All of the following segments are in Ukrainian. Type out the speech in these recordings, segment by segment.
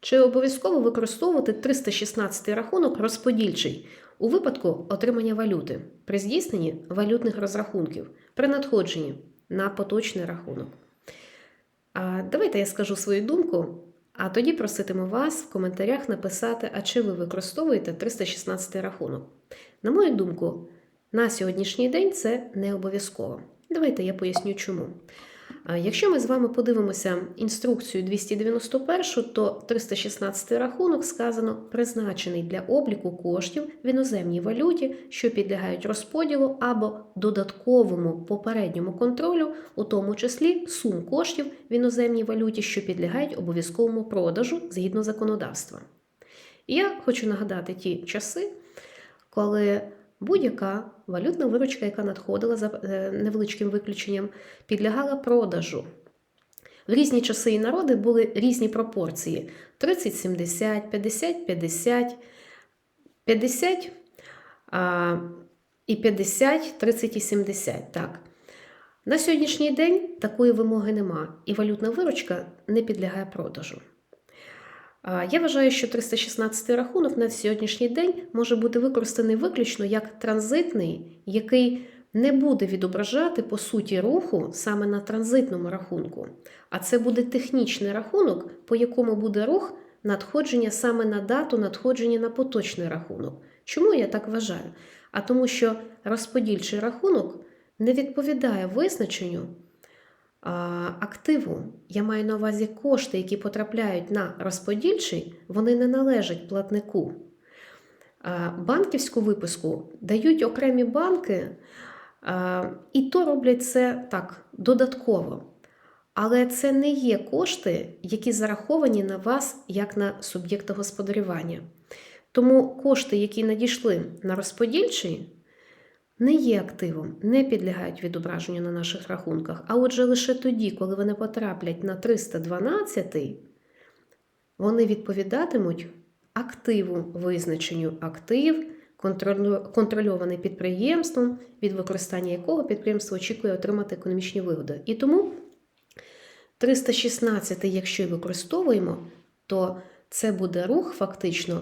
Чи обов'язково використовувати 316 рахунок розподільчий у випадку отримання валюти при здійсненні валютних розрахунків при надходженні на поточний рахунок? А давайте я скажу свою думку, а тоді проситиму вас в коментарях написати, а чи ви використовуєте 316 рахунок. На мою думку, на сьогоднішній день це не обов'язково. Давайте я поясню чому. Якщо ми з вами подивимося інструкцію 291, то 316 рахунок сказано призначений для обліку коштів в іноземній валюті, що підлягають розподілу або додатковому попередньому контролю, у тому числі сум коштів в іноземній валюті, що підлягають обов'язковому продажу згідно законодавства. Я хочу нагадати ті часи, коли будь-яка валютна виручка, яка надходила за е, невеличким виключенням, підлягала продажу. В різні часи і народи були різні пропорції: 30-70, 50-50, 50 а, і 50, 30 і 70. Так. На сьогоднішній день такої вимоги нема, і валютна виручка не підлягає продажу. Я вважаю, що 316 рахунок на сьогоднішній день може бути використаний виключно як транзитний, який не буде відображати по суті руху саме на транзитному рахунку. А це буде технічний рахунок, по якому буде рух надходження саме на дату надходження на поточний рахунок. Чому я так вважаю? А тому, що розподільчий рахунок не відповідає визначенню активу. Я маю на увазі кошти, які потрапляють на розподільчий, вони не належать платнику. Банківську виписку дають окремі банки, і то роблять це так додатково. Але це не є кошти, які зараховані на вас як на суб'єкта господарювання. Тому кошти, які надійшли на розподільчий, не є активом, не підлягають відображенню на наших рахунках. А отже, лише тоді, коли вони потраплять на 312, вони відповідатимуть активу визначенню актив, контрольований підприємством, від використання якого підприємство очікує отримати економічні вигоди. І тому 316, якщо і використовуємо, то це буде рух фактично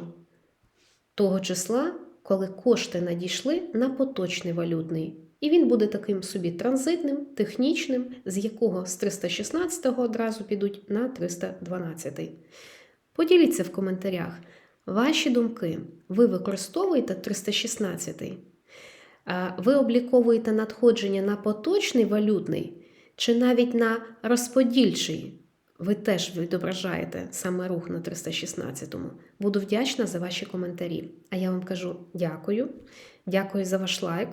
того числа, коли кошти надійшли на поточний валютний. І він буде таким собі транзитним, технічним, з якого з 316 одразу підуть на 312. Поділіться в коментарях ваші думки. Ви використовуєте 316? Ви обліковуєте надходження на поточний валютний чи навіть на розподільчий? Ви теж відображаєте саме рух на 316-му. Буду вдячна за ваші коментарі. А я вам кажу дякую. Дякую за ваш лайк.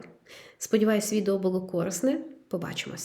Сподіваюсь, відео було корисне. Побачимось!